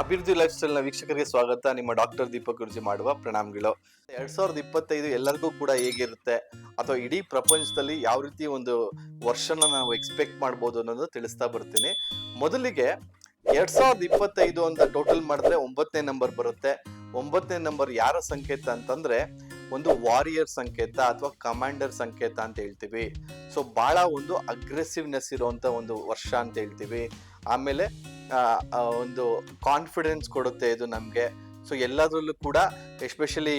ಅಭಿವೃದ್ಧಿ ಲೈಫ್ ಸ್ಟೈಲ್ನ ವೀಕ್ಷಕರಿಗೆ ಸ್ವಾಗತ. ನಿಮ್ಮ ಡಾಕ್ಟರ್ ದೀಪಕ್ ಗುರುಜಿ ಮಾಡುವ ಪ್ರಣಾಮಗಳು ಎರಡ್ ಸಾವಿರದ ಇಪ್ಪತ್ತೈದು ಎಲ್ಲರಿಗೂ ಕೂಡ ಹೇಗಿರುತ್ತೆ? ಅಥವಾ ಇಡೀ ಪ್ರಪಂಚದಲ್ಲಿ ಯಾವ ರೀತಿ ಒಂದು ವರ್ಷನ ನಾವು ಎಕ್ಸ್ಪೆಕ್ಟ್ ಮಾಡ್ಬೋದು ಅನ್ನೋದು ತಿಳಿಸ್ತಾ ಬರ್ತೀನಿ. ಮೊದಲಿಗೆ ಎರಡ್ ಸಾವಿರದ ಇಪ್ಪತ್ತೈದು ಅಂತ ಟೋಟಲ್ ಮಾಡಿದ್ರೆ ಒಂಬತ್ತನೇ ನಂಬರ್ ಬರುತ್ತೆ. ಒಂಬತ್ತನೇ ನಂಬರ್ ಯಾರ ಸಂಕೇತ ಅಂತಂದ್ರೆ ಒಂದು ವಾರಿಯರ್ ಸಂಕೇತ ಅಥವಾ ಕಮಾಂಡರ್ ಸಂಕೇತ ಅಂತ ಹೇಳ್ತೀವಿ. ಸೊ ಬಹಳ ಒಂದು ಅಗ್ರೆಸಿವ್ನೆಸ್ ಇರುವಂತ ಒಂದು ವರ್ಷ ಅಂತ ಹೇಳ್ತೀವಿ. ಆಮೇಲೆ ಒಂದು ಕಾನ್ಫಿಡೆನ್ಸ್ ಕೊಡುತ್ತೆ ಇದು ನಮಗೆ. ಸೊ ಎಲ್ಲದರಲ್ಲೂ ಕೂಡ ಎಸ್ಪೆಷಲಿ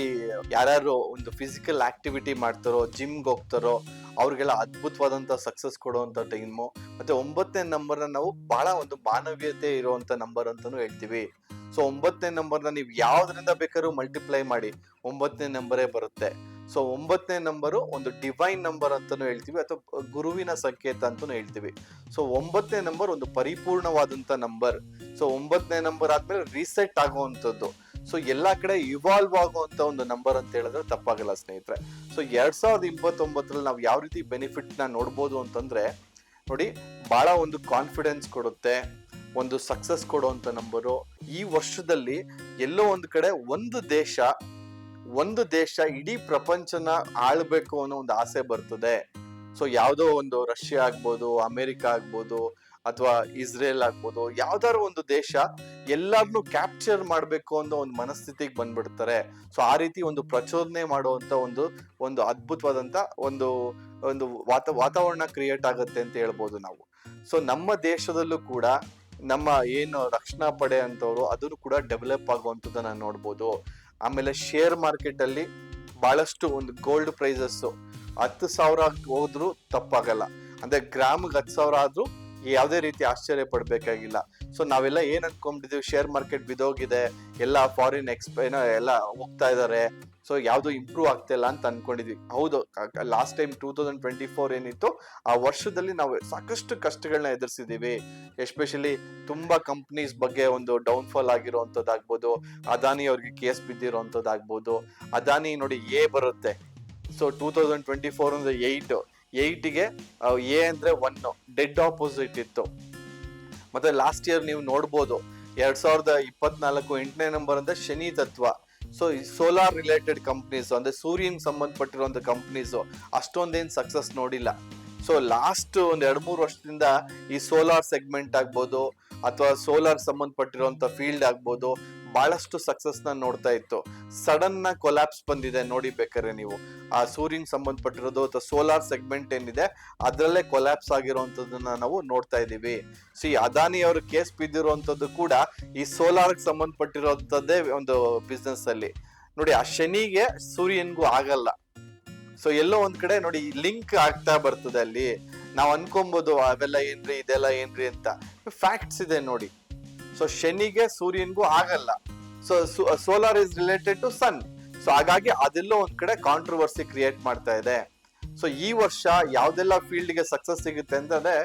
ಯಾರ್ಯಾರು ಒಂದು ಫಿಸಿಕಲ್ ಆಕ್ಟಿವಿಟಿ ಮಾಡ್ತಾರೋ ಜಿಮ್ಗೆ ಹೋಗ್ತಾರೋ, ಅವ್ರಿಗೆಲ್ಲ ಅದ್ಭುತವಾದಂಥ ಸಕ್ಸಸ್ ಕೊಡುವಂಥ ಟೈಮು ಮತ್ತೆ ಒಂಬತ್ತನೇ ನಂಬರ್ನ ನಾವು ಬಹಳ ಒಂದು ಮಾನವೀಯತೆ ಇರುವಂಥ ನಂಬರ್ ಅಂತಲೂ ಹೇಳ್ತೀವಿ. ಸೊ ಒಂಬತ್ತನೇ ನಂಬರ್ನ ನೀವು ಯಾವುದರಿಂದ ಬೇಕಾದ್ರೂ ಮಲ್ಟಿಪ್ಲೈ ಮಾಡಿ, ಒಂಬತ್ತನೇ ನಂಬರೇ ಬರುತ್ತೆ. ಸೊ ಒಂಬತ್ತನೇ ನಂಬರು ಒಂದು ಡಿವೈನ್ ನಂಬರ್ ಅಂತಾನು ಹೇಳ್ತೀವಿ, ಅಥವಾ ಗುರುವಿನ ಸಂಕೇತ ಅಂತಾನು ಹೇಳ್ತೀವಿ. ಸೊ ಒಂಬತ್ತನೇ ನಂಬರ್ ಒಂದು ಪರಿಪೂರ್ಣವಾದಂತ ನಂಬರ್ ಸೊ ಒಂಬತ್ತನೇ ನಂಬರ್ ಆದ್ಮೇಲೆ ರೀಸೆಟ್ ಆಗುವಂಥದ್ದು. ಸೊ ಎಲ್ಲಾ ಕಡೆ ಇವಾಲ್ವ್ ಆಗುವಂತ ಒಂದು ನಂಬರ್ ಅಂತ ಹೇಳಿದ್ರೆ ತಪ್ಪಾಗಲ್ಲ ಸ್ನೇಹಿತರೆ. ಸೊ ಎರಡ್ ಸಾವಿರದ ಇಪ್ಪತ್ತೊಂಬತ್ತರಲ್ಲಿ ನಾವು ಯಾವ ರೀತಿ ಬೆನಿಫಿಟ್ನ ನೋಡ್ಬೋದು ಅಂತಂದ್ರೆ, ನೋಡಿ ಬಹಳ ಒಂದು ಕಾನ್ಫಿಡೆನ್ಸ್ ಕೊಡುತ್ತೆ, ಒಂದು ಸಕ್ಸಸ್ ಕೊಡುವಂತ ನಂಬರು ಈ ವರ್ಷದಲ್ಲಿ ಎಲ್ಲೋ ಒಂದು ಕಡೆ ಒಂದು ದೇಶ ಒಂದು ದೇಶ ಇಡೀ ಪ್ರಪಂಚನ ಆಳ್ಬೇಕು ಅನ್ನೋ ಒಂದು ಆಸೆ ಬರ್ತದೆ. ಸೊ ಯಾವುದೋ ಒಂದು ರಷ್ಯಾ ಆಗ್ಬೋದು, ಅಮೆರಿಕ ಆಗ್ಬೋದು, ಅಥವಾ ಇಸ್ರೇಲ್ ಆಗ್ಬೋದು, ಯಾವ್ದಾದ್ರು ಒಂದು ದೇಶ ಎಲ್ಲಾರ್ನು ಕ್ಯಾಪ್ಚರ್ ಮಾಡಬೇಕು ಅನ್ನೋ ಒಂದು ಮನಸ್ಥಿತಿಗೆ ಬಂದ್ಬಿಡ್ತಾರೆ. ಸೊ ಆ ರೀತಿ ಒಂದು ಪ್ರಚೋದನೆ ಮಾಡುವಂತ ಒಂದು ಒಂದು ಅದ್ಭುತವಾದಂತ ಒಂದು ಒಂದು ವಾತ, ವಾತಾವರಣ ಕ್ರಿಯೇಟ್ ಆಗುತ್ತೆ ಅಂತ ಹೇಳ್ಬೋದು ನಾವು. ಸೊ ನಮ್ಮ ದೇಶದಲ್ಲೂ ಕೂಡ ನಮ್ಮ ಏನು ರಕ್ಷಣಾ ಪಡೆ ಅಂತವರು ಅದನ್ನು ಕೂಡ ಡೆವಲಪ್ ಆಗುವಂಥದ್ದನ್ನ ನೋಡ್ಬೋದು. ಆಮೇಲೆ ಶೇರ್ ಮಾರ್ಕೆಟ್ ಅಲ್ಲಿ ಬಹಳಷ್ಟು ಒಂದು ಗೋಲ್ಡ್ ಪ್ರೈಸಸ್ ಹತ್ತು ಸಾವಿರ ಹೋದ್ರು ತಪ್ಪಾಗಲ್ಲ. ಅಂದ್ರೆ ಗ್ರಾಮ್ಗೆ ಹತ್ತು ಸಾವಿರ ಆದ್ರೂ ಯಾವುದೇ ರೀತಿ ಆಶ್ಚರ್ಯ ಪಡಬೇಕಾಗಿಲ್ಲ. ಸೊ ನಾವೆಲ್ಲ ಏನ್ ಅನ್ಕೊಂಡಿದ್ದೀವಿ ಶೇರ್ ಮಾರ್ಕೆಟ್ ಬಿದೋಗಿದೆ. ಎಲ್ಲ ಫಾರಿನ್ ಎಕ್ಸ್ಪ ಏನೋ ಎಲ್ಲ ಹೋಗ್ತಾ ಇದಾರೆ. ಸೊ ಯಾವುದು ಇಂಪ್ರೂವ್ ಆಗ್ತಾ ಅಂತ ಅನ್ಕೊಂಡಿದ್ವಿ. ಹೌದು last time two thousand twenty four ಏನಿತ್ತು, ಆ ವರ್ಷದಲ್ಲಿ ನಾವು ಸಾಕಷ್ಟು ಕಷ್ಟಗಳನ್ನ ಎದುರಿಸಿದೀವಿ. ಎಸ್ಪೆಷಲಿ ತುಂಬಾ ಕಂಪ್ನೀಸ್ ಬಗ್ಗೆ ಒಂದು ಡೌನ್ ಫಾಲ್ ಆಗಿರುವಂತದ್ದಾಗ್ಬೋದು ಅದಾನಿ ಅವ್ರಿಗೆ ಕೇಸ್ ಬಿದ್ದಿರುವಂತದ್ದಾಗ್ಬೋದು ಅದಾನಿ ನೋಡಿ ಎ ಬರುತ್ತೆ. So two thousand twenty four ಅಂದ್ರೆ ಏಯ್ಟ್ ಏಯ್ಟಿಗೆ ಎ ಅಂದ್ರೆ ಒನ್ ಡೆಡ್ ಆಪೋಸಿಟ್ ಇತ್ತು. ಮತ್ತೆ ಲಾಸ್ಟ್ ಇಯರ್ ನೀವು ನೋಡ್ಬೋದು, ಎರಡು ಸಾವಿರದ ಇಪ್ಪತ್ನಾಲ್ಕು ಎಂಟನೇ ನಂಬರ್ ಅಂದರೆ ಶನಿ ತತ್ವ. ಸೊ ಸೋಲಾರ್ ರಿಲೇಟೆಡ್ ಕಂಪ್ನೀಸು ಅಂದ್ರೆ ಸೂರ್ಯನ್ ಸಂಬಂಧಪಟ್ಟಿರುವಂತ ಕಂಪ್ನೀಸು ಅಷ್ಟೊಂದೇನ್ ಸಕ್ಸಸ್ ನೋಡಿಲ್ಲ. ಸೊ ಲಾಸ್ಟ್ ಒಂದು ಎರಡು ಮೂರು ವರ್ಷದಿಂದ ಈ ಸೋಲಾರ್ ಸೆಗ್ಮೆಂಟ್ ಆಗ್ಬೋದು, ಅಥವಾ ಸೋಲಾರ್ ಸಂಬಂಧಪಟ್ಟಿರುವಂತ ಫೀಲ್ಡ್ ಆಗ್ಬೋದು ಬಹಳಷ್ಟು ಸಕ್ಸಸ್ನ ನೋಡ್ತಾ ಇತ್ತು. ಸಡನ್ನ ಕೊಲ್ಯಾಪ್ಸ್ ಬಂದಿದೆ ನೋಡಿ ಬೇಕಾದ್ರೆ ನೀವು. ಆ ಸೂರ್ಯನ್ ಸಂಬಂಧಪಟ್ಟಿರೋದು ಅಥವಾ ಸೋಲಾರ್ ಸೆಗ್ಮೆಂಟ್ ಏನಿದೆ, ಅದರಲ್ಲೇ ಕೊಲ್ಯಾಪ್ಸ್ ಆಗಿರುವಂತದನ್ನ ನಾವು ನೋಡ್ತಾ ಇದೀವಿ ಸಿ ಅದಾನಿ ಅವರು ಕೇಸ್ ಬಿದ್ದಿರುವಂತದ್ದು ಕೂಡ ಈ ಸೋಲಾರ್ ಸಂಬಂಧಪಟ್ಟಿರೋಂಥದ್ದೇ ಒಂದು ಬಿಸ್ನೆಸ್ ಅಲ್ಲಿ. ನೋಡಿ, ಆ ಶನಿಗೆ ಸೂರ್ಯನ್ಗೂ ಆಗಲ್ಲ. ಸೊ ಎಲ್ಲೋ ಒಂದ್ ಕಡೆ ನೋಡಿ ಲಿಂಕ್ ಆಗ್ತಾ ಬರ್ತದೆ ಅಲ್ಲಿ. ನಾವು ಅನ್ಕೊಬಹುದು ಅವೆಲ್ಲ ಏನ್ರಿ, ಇದೆಲ್ಲ ಏನ್ರಿ ಅಂತ. ಫ್ಯಾಕ್ಟ್ಸ್ ಇದೆ ನೋಡಿ. ಸೊ ಶನಿಗೆ ಸೂರ್ಯನ್ಗೂ ಆಗಲ್ಲ. So solar is related to sun so ಹಾಗಾಗಿ ಅದೆಲ್ಲೋ ಒಂದ್ ಕಡೆ ಕಾಂಟ್ರವರ್ಸಿ ಕ್ರಿಯೇಟ್ ಮಾಡ್ತಾ ಇದೆ. ಸೊ ಈ ವರ್ಷ ಯಾವ್ದೆಲ್ಲ ಫೀಲ್ಡ್ಗೆ ಸಕ್ಸಸ್ ಸಿಗುತ್ತೆ ಅಂತಂದ್ರೆ,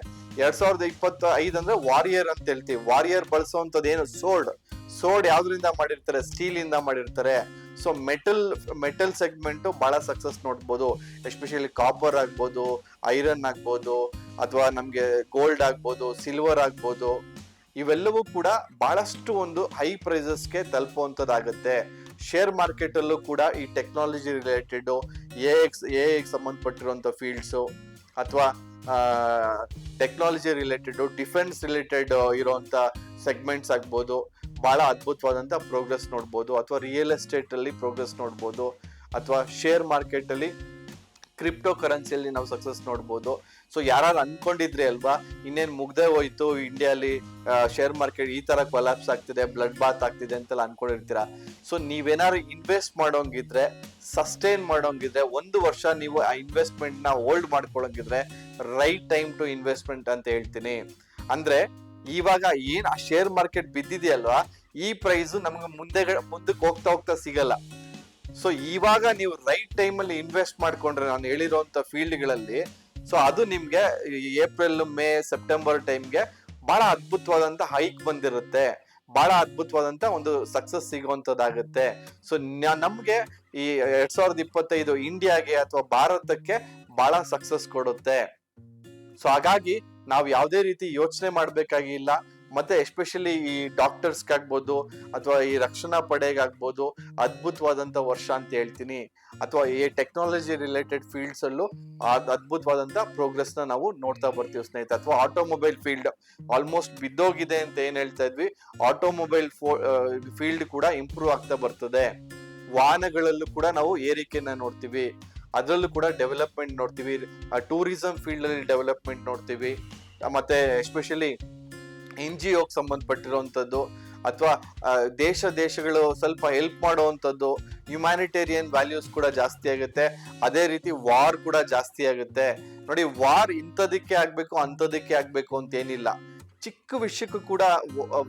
ಎರಡ್ ಸಾವಿರದ ಇಪ್ಪತ್ತ ಐದು ಅಂದ್ರೆ ವಾರಿಯರ್ ಅಂತ ಹೇಳ್ತೀವಿ. ವಾರಿಯರ್ ಬಳಸುವಂತದ್ದು ಏನು? ಸೋಲ್ಡ್ ಸೋಡ್ ಯಾವ್ದ್ರಿಂದ ಮಾಡಿರ್ತಾರೆ? ಸ್ಟೀಲ್ ಇಂದ ಮಾಡಿರ್ತಾರೆ. ಸೊ ಮೆಟಲ್ ಮೆಟಲ್ ಸೆಗ್ಮೆಂಟ್ ಬಹಳ ಸಕ್ಸಸ್ ನೋಡ್ಬೋದು. ಎಸ್ಪೆಷಲಿ ಕಾಪರ್ ಆಗ್ಬೋದು ಐರನ್ ಆಗ್ಬೋದು, ಅಥವಾ ನಮ್ಗೆ ಗೋಲ್ಡ್ ಆಗ್ಬೋದು ಸಿಲ್ವರ್ ಆಗ್ಬೋದು. ಇವೆಲ್ಲವೂ ಕೂಡ ಬಹಳಷ್ಟು ಒಂದು ಹೈ ಪ್ರೈಸಸ್ಗೆ ತಲುಪುವಂಥದ್ದಾಗುತ್ತೆ ಶೇರ್ ಮಾರ್ಕೆಟ್ ಅಲ್ಲೂ ಕೂಡ ಈ ಟೆಕ್ನಾಲಜಿ ರಿಲೇಟೆಡ್ ಎ ಎಕ್ಸ್ ಎ ಸಂಬಂಧಪಟ್ಟಿರುವಂಥ ಫೀಲ್ಡ್ಸು ಅಥವಾ ಟೆಕ್ನಾಲಜಿ ರಿಲೇಟೆಡ್ ಡಿಫೆನ್ಸ್ ರಿಲೇಟೆಡ್ ಇರುವಂತ ಸೆಗ್ಮೆಂಟ್ಸ್ ಆಗ್ಬೋದು, ಬಹಳ ಅದ್ಭುತವಾದಂಥ ಪ್ರೋಗ್ರೆಸ್ ನೋಡ್ಬೋದು, ಅಥವಾ ರಿಯಲ್ ಎಸ್ಟೇಟ್ ಅಲ್ಲಿ ಪ್ರೋಗ್ರೆಸ್ ನೋಡ್ಬೋದು, ಅಥವಾ ಶೇರ್ ಮಾರ್ಕೆಟ್ ಅಲ್ಲಿ ಕ್ರಿಪ್ಟೋ ಕರೆನ್ಸಿಯಲ್ಲಿ ನಾವು ಸಕ್ಸಸ್ ನೋಡ್ಬೋದು. ಸೊ ಯಾರು ಅನ್ಕೊಂಡಿದ್ರಿ ಅಲ್ವಾ, ಇನ್ನೇನು ಮುಗ್ದೇ ಹೋಯ್ತು ಇಂಡಿಯಾಲಿ ಶೇರ್ ಮಾರ್ಕೆಟ್ ಈ ತರ ಕೊಲಾಪ್ಸ್ ಆಗ್ತಿದೆ ಬ್ಲಡ್ ಬಾತ್ ಆಗ್ತಿದೆ ಅಂತೆಲ್ಲ ಅನ್ಕೊಂಡಿರ್ತೀರಾ? ಸೊ ನೀವೇನಾದ್ರು ಇನ್ವೆಸ್ಟ್ ಮಾಡೋಂಗಿದ್ರೆ ಸಸ್ಟೈನ್ ಮಾಡೋಂಗಿದ್ರೆ, ಒಂದು ವರ್ಷ ನೀವು ಆ ಇನ್ವೆಸ್ಟ್ಮೆಂಟ್ನ ಹೋಲ್ಡ್ ಮಾಡ್ಕೊಳ್ಳೋಂಗಿದ್ರೆ ರೈಟ್ ಟೈಮ್ ಟು ಇನ್ವೆಸ್ಟ್ಮೆಂಟ್ ಅಂತ ಹೇಳ್ತೀನಿ. ಅಂದ್ರೆ, ಇವಾಗ ಏನ್ ಆ ಶೇರ್ ಮಾರ್ಕೆಟ್ ಬಿದ್ದಿದೆಯಲ್ವಾ, ಈ ಪ್ರೈಸ್ ನಮ್ಗೆ ಮುಂದೆ ಮುಂದಕ್ಕೆ ಹೋಗ್ತಾ ಹೋಗ್ತಾ ಸಿಗಲ್ಲ. ಸೊ ಇವಾಗ ನೀವು ರೈಟ್ ಟೈಮ್ ಅಲ್ಲಿ ಇನ್ವೆಸ್ಟ್ ಮಾಡ್ಕೊಂಡ್ರೆ ನಾನು ಹೇಳಿರುವಂತ ಫೀಲ್ಡ್ಗಳಲ್ಲಿ ಸೊ ಅದು ನಿಮ್ಗೆ ಏಪ್ರಿಲ್ ಮೇ ಸೆಪ್ಟೆಂಬರ್ ಟೈಮ್ಗೆ ಬಹಳ ಅದ್ಭುತವಾದಂತ ಹೈಕ್ ಬಂದಿರುತ್ತೆ. ಬಹಳ ಅದ್ಭುತವಾದಂತ ಒಂದು ಸಕ್ಸಸ್ ಸಿಗುವಂತದ್ದಾಗುತ್ತೆ. ಸೊ ನಮ್ಗೆ ಈ ಎರಡ್ ಸಾವಿರದ ಇಪ್ಪತ್ತೈದು ಇಂಡಿಯಾಗೆ ಅಥವಾ ಭಾರತಕ್ಕೆ ಬಹಳ ಸಕ್ಸಸ್ ಕೊಡುತ್ತೆ. ಸೊ ಹಾಗಾಗಿ ನಾವು ಯಾವುದೇ ರೀತಿ ಯೋಚನೆ ಮಾಡ್ಬೇಕಾಗಿಲ್ಲ. ಮತ್ತೆ ಎಸ್ಪೆಷಲಿ ಈ ಡಾಕ್ಟರ್ಸ್ಗೆ ಆಗ್ಬೋದು, ಅಥವಾ ಈ ರಕ್ಷಣಾ ಪಡೆಗಾಗ್ಬೋದು ಅದ್ಭುತವಾದಂತ ವರ್ಷ ಅಂತ ಹೇಳ್ತೀನಿ. ಅಥವಾ ಈ ಟೆಕ್ನಾಲಜಿ ರಿಲೇಟೆಡ್ ಫೀಲ್ಡ್ಸ್ ಅಲ್ಲೂ ಅದ್ಭುತವಾದಂಥ ಅದ್ಭುತವಾದಂತ ಪ್ರೋಗ್ರೆಸ್ನ ನಾವು ನೋಡ್ತಾ ಬರ್ತೀವಿ ಸ್ನೇಹಿತರೆ. ಅಥವಾ ಆಟೋಮೊಬೈಲ್ ಫೀಲ್ಡ್ ಆಲ್ಮೋಸ್ಟ್ ಬಿದ್ದೋಗಿದೆ ಅಂತ ಏನು ಹೇಳ್ತಾ ಇದ್ವಿ? ಆಟೋಮೊಬೈಲ್ ಫೀಲ್ಡ್ ಕೂಡ ಇಂಪ್ರೂವ್ ಆಗ್ತಾ ಬರ್ತದೆ. ವಾಹನಗಳಲ್ಲೂ ಕೂಡ ನಾವು ಏರಿಕೆನ ನೋಡ್ತೀವಿ. ಅದರಲ್ಲೂ ಕೂಡ ಡೆವಲಪ್ಮೆಂಟ್ ನೋಡ್ತೀವಿ. ಟೂರಿಸಂ ಫೀಲ್ಡ್ ಅಲ್ಲಿ ಡೆವಲಪ್ಮೆಂಟ್ ನೋಡ್ತೀವಿ. ಮತ್ತೆ ಎಸ್ಪೆಷಲಿ ಎನ್ ಜಿ ಒಗೆ ಸಂಬಂಧಪಟ್ಟಿರುವಂಥದ್ದು ಅಥವಾ ದೇಶ ದೇಶಗಳು ಸ್ವಲ್ಪ ಹೆಲ್ಪ್ ಮಾಡುವಂಥದ್ದು ಹ್ಯುಮ್ಯಾನಿಟೇರಿಯನ್ ವ್ಯಾಲ್ಯೂಸ್ ಕೂಡ ಜಾಸ್ತಿ ಆಗುತ್ತೆ. ಅದೇ ರೀತಿ ವಾರ್ ಕೂಡ ಜಾಸ್ತಿ ಆಗುತ್ತೆ. ನೋಡಿ ವಾರ್ ಇಂಥದಕ್ಕೆ ಆಗಬೇಕು, ಅಂಥದಕ್ಕೆ ಆಗಬೇಕು ಅಂತ ಏನಿಲ್ಲ. ಚಿಕ್ಕ ವಿಷಯಕ್ಕೂ ಕೂಡ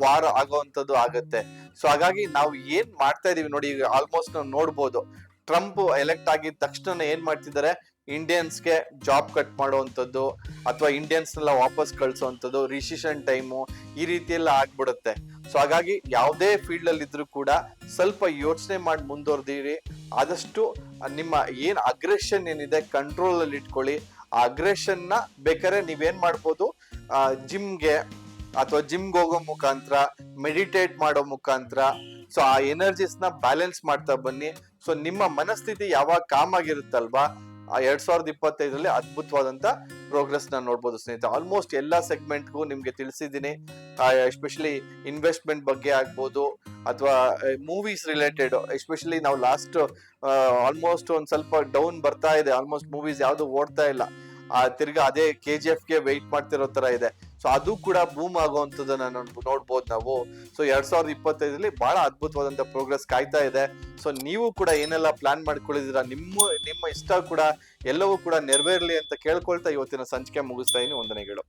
ವಾರ ಆಗುವಂಥದ್ದು ಆಗುತ್ತೆ. ಸೊ ಹಾಗಾಗಿ ನಾವು ಏನ್ ಮಾಡ್ತಾ ಇದೀವಿ ನೋಡಿ ಆಲ್ಮೋಸ್ಟ್ ನಾವು ನೋಡ್ಬೋದು. ಟ್ರಂಪ್ ಎಲೆಕ್ಟ್ ಆಗಿದ ತಕ್ಷಣ ಏನ್ ಮಾಡ್ತಿದ್ದಾರೆ? ಇಂಡಿಯನ್ಸ್ಗೆ ಜಾಬ್ ಕಟ್ ಮಾಡುವಂಥದ್ದು ಅಥವಾ ಇಂಡಿಯನ್ಸ್ನೆಲ್ಲ ವಾಪಸ್ ಕಳಿಸುವಂಥದ್ದು ರಿಸಿಷನ್ ಟೈಮು ಈ ರೀತಿ ಎಲ್ಲ ಆಗ್ಬಿಡುತ್ತೆ. ಸೊ ಹಾಗಾಗಿ ಯಾವುದೇ ಫೀಲ್ಡ್ ಅಲ್ಲಿ ಇದ್ರೂ ಕೂಡ ಸ್ವಲ್ಪ ಯೋಚನೆ ಮಾಡಿ ಮುಂದುವರೆದಿರಿ. ಆದಷ್ಟು ನಿಮ್ಮ ಏನು ಅಗ್ರೆಷನ್ ಏನಿದೆ ಕಂಟ್ರೋಲ್ ಅಲ್ಲಿ ಇಟ್ಕೊಳ್ಳಿ. ಆ ಅಗ್ರೆಷನ್ನ ಬೇಕಾದ್ರೆ ನೀವೇನು ಮಾಡ್ಬೋದು? ಜಿಮ್ಗೆ ಅಥವಾ ಜಿಮ್ಗೆ ಹೋಗೋ ಮುಖಾಂತರ ಮೆಡಿಟೇಟ್ ಮಾಡೋ ಮುಖಾಂತರ ಸೊ ಆ ಎನರ್ಜೀಸ್ನ ಬ್ಯಾಲೆನ್ಸ್ ಮಾಡ್ತಾ ಬನ್ನಿ. ಸೊ ನಿಮ್ಮ ಮನಸ್ಥಿತಿ ಯಾವಾಗ ಕಾಮ್ ಆಗಿರುತ್ತಲ್ವಾ? ಆ ಎರಡ್ ಸಾವಿರದ ಇಪ್ಪತ್ತೈದರಲ್ಲಿ ಅದ್ಭುತವಾದಂತ ಪ್ರೋಗ್ರೆಸ್ನ ನೋಡ್ಬೋದು ಸ್ನೇಹಿತರೆ. ಆಲ್ಮೋಸ್ಟ್ ಎಲ್ಲಾ ಸೆಗ್ಮೆಂಟ್ಗೂ ನಿಮ್ಗೆ ತಿಳಿಸಿದ್ದೀನಿ. ಎಸ್ಪೆಷಲಿ ಇನ್ವೆಸ್ಟ್ಮೆಂಟ್ ಬಗ್ಗೆ ಆಗ್ಬೋದು, ಅಥವಾ ಮೂವೀಸ್ ರಿಲೇಟೆಡ್ ಎಸ್ಪೆಷಲಿ ನಾವು ಲಾಸ್ಟ್ ಆಲ್ಮೋಸ್ಟ್ ಒಂದ್ ಸ್ವಲ್ಪ ಡೌನ್ ಬರ್ತಾ ಇದೆ. ಆಲ್ಮೋಸ್ಟ್ ಮೂವೀಸ್ ಯಾವ್ದು ಓಡ್ತಾ ಇಲ್ಲ. ಆ, ತಿರ್ಗಾ ಅದೇ ಕೆ ಜಿ ಎಫ್ಗೆ ವೆಯ್ಟ್ ಮಾಡ್ತಿರೋ ತರ ಇದೆ. ಸೊ ಅದು ಕೂಡ ಬೂಮ್ ಆಗುವಂತದನ್ನ ನೋಡ್ಬೋದು ನಾವು. ಸೊ ಎರಡ್ ಸಾವಿರದ ಇಪ್ಪತ್ತೈದರಲ್ಲಿ ಬಹಳ ಅದ್ಭುತವಾದಂತ ಪ್ರೋಗ್ರೆಸ್ ಕಾಯ್ತಾ ಇದೆ. ಸೊ ನೀವು ಕೂಡ ಏನೆಲ್ಲ ಪ್ಲಾನ್ ಮಾಡ್ಕೊಳ್ಳಿದ್ದೀರಾ ನಿಮ್ಮ ನಿಮ್ಮ ಇಷ್ಟ ಕೂಡ ಎಲ್ಲವೂ ಕೂಡ ನೆರವೇರಲಿ ಅಂತ ಕೇಳ್ಕೊಳ್ತಾ ಇವತ್ತಿನ ಸಂಚಿಕೆ ಮುಗಿಸ್ತಾ ಇದೀನಿ. ವಂದನೆಗಳು.